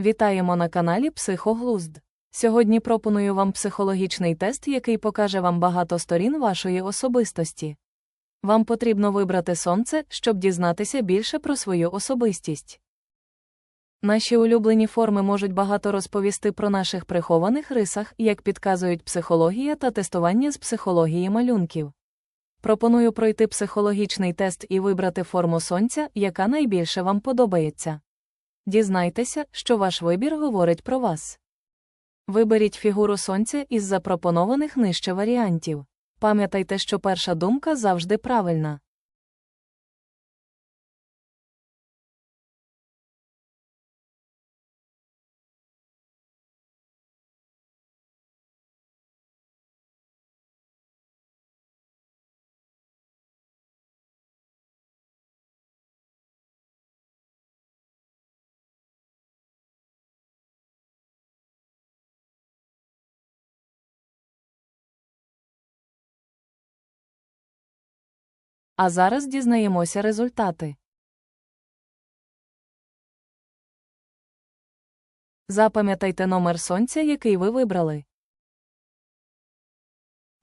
Вітаємо на каналі Психоглузд. Сьогодні пропоную вам психологічний тест, який покаже вам багато сторін вашої особистості. Вам потрібно вибрати сонце, щоб дізнатися більше про свою особистість. Наші улюблені форми можуть багато розповісти про наших прихованих рисах, як підказують психологія та тестування з психології малюнків. Пропоную пройти психологічний тест і вибрати форму сонця, яка найбільше вам подобається. Дізнайтеся, що ваш вибір говорить про вас. Виберіть фігуру сонця із запропонованих нижче варіантів. Пам'ятайте, що перша думка завжди правильна. А зараз дізнаємося результати. Запам'ятайте номер сонця, який ви вибрали.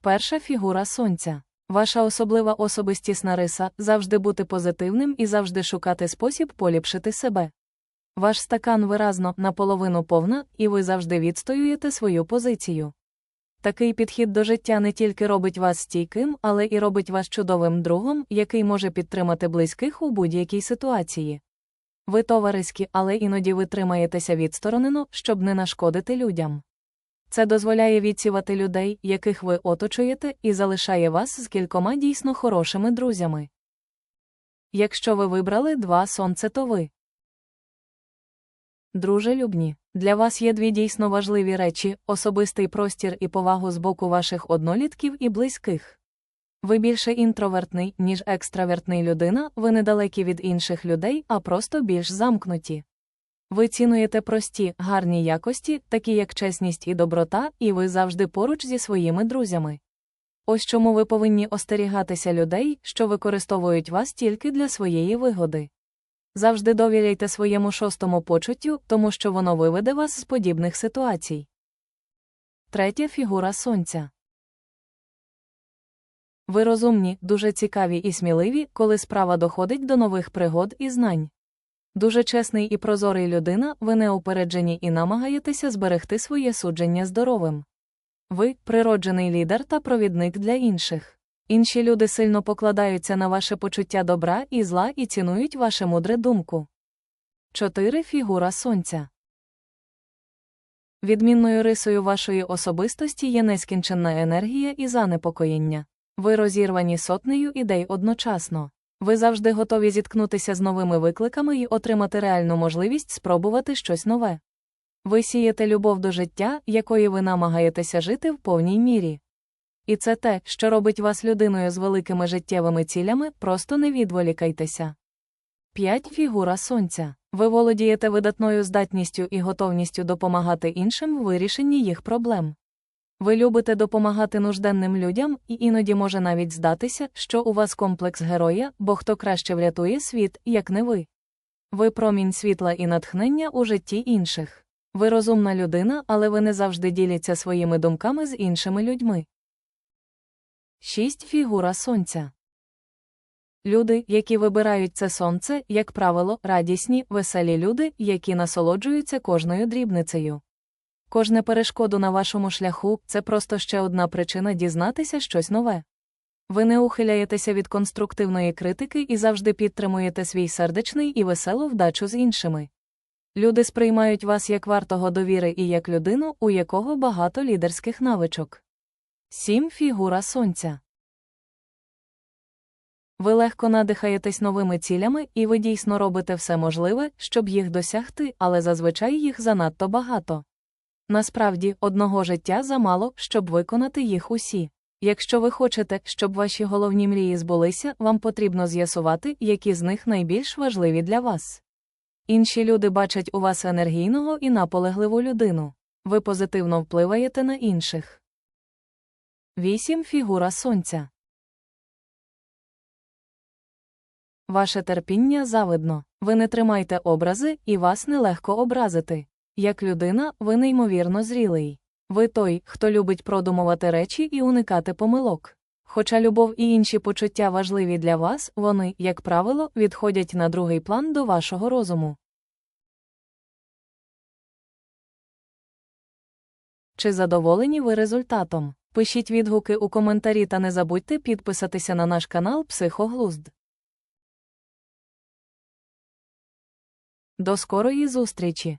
Перша фігура сонця. Ваша особлива особистісна риса завжди бути позитивним і завжди шукати спосіб поліпшити себе. Ваш стакан виразно наполовину повна, і ви завжди відстоюєте свою позицію. Такий підхід до життя не тільки робить вас стійким, але і робить вас чудовим другом, який може підтримати близьких у будь-якій ситуації. Ви товариські, але іноді ви тримаєтеся відсторонено, щоб не нашкодити людям. Це дозволяє відсівати людей, яких ви оточуєте, і залишає вас з кількома дійсно хорошими друзями. Якщо ви вибрали два сонце, то ви дружелюбні. Для вас є дві дійсно важливі речі особистий простір і повагу з боку ваших однолітків і близьких. Ви більше інтровертний, ніж екстравертний людина, ви недалекі від інших людей, а просто більш замкнуті. Ви цінуєте прості, гарні якості, такі як чесність і доброта, і ви завжди поруч зі своїми друзями. Ось чому ви повинні остерігатися людей, що використовують вас тільки для своєї вигоди. Завжди довіряйте своєму шостому почуттю, тому що воно виведе вас з подібних ситуацій. Третя фігура сонця. Ви розумні, дуже цікаві і сміливі, коли справа доходить до нових пригод і знань. Дуже чесний і прозорий людина, ви неупереджені і намагаєтеся зберегти своє судження здоровим. Ви природжений лідер та провідник для інших. Інші люди сильно покладаються на ваше почуття добра і зла і цінують ваше мудре думку. 4. Фігура сонця. Відмінною рисою вашої особистості є нескінченна енергія і занепокоєння. Ви розірвані сотнею ідей одночасно. Ви завжди готові зіткнутися з новими викликами і отримати реальну можливість спробувати щось нове. Ви сієте любов до життя, якої ви намагаєтеся жити в повній мірі. І це те, що робить вас людиною з великими життєвими цілями, просто не відволікайтеся. 5. Фігура сонця. Ви володієте видатною здатністю і готовністю допомагати іншим в вирішенні їх проблем. Ви любите допомагати нужденним людям, і іноді може навіть здатися, що у вас комплекс героя, бо хто краще врятує світ, як не ви. Ви промінь світла і натхнення у житті інших. Ви розумна людина, але ви не завжди діляться своїми думками з іншими людьми. 6. Фігура сонця. Люди, які вибирають це сонце, як правило, радісні, веселі люди, які насолоджуються кожною дрібницею. Кожне перешкоду на вашому шляху це просто ще одна причина дізнатися щось нове. Ви не ухиляєтеся від конструктивної критики і завжди підтримуєте свій сердечний і веселу вдачу з іншими. Люди сприймають вас як вартого довіри і як людину, у якого багато лідерських навичок. 7. Фігура сонця. Ви легко надихаєтесь новими цілями, і ви дійсно робите все можливе, щоб їх досягти, але зазвичай їх занадто багато. Насправді, одного життя замало, щоб виконати їх усі. Якщо ви хочете, щоб ваші головні мрії збулися, вам потрібно з'ясувати, які з них найбільш важливі для вас. Інші люди бачать у вас енергійного і наполегливу людину. Ви позитивно впливаєте на інших. 8. Фігура сонця. Ваше терпіння завидно. Ви не тримайте образи, і вас нелегко образити. Як людина, ви неймовірно зрілий. Ви той, хто любить продумувати речі і уникати помилок. Хоча любов і інші почуття важливі для вас, вони, як правило, відходять на другий план до вашого розуму. Чи задоволені ви результатом? Пишіть відгуки у коментарі та не забудьте підписатися на наш канал Психоглузд. До скорої зустрічі!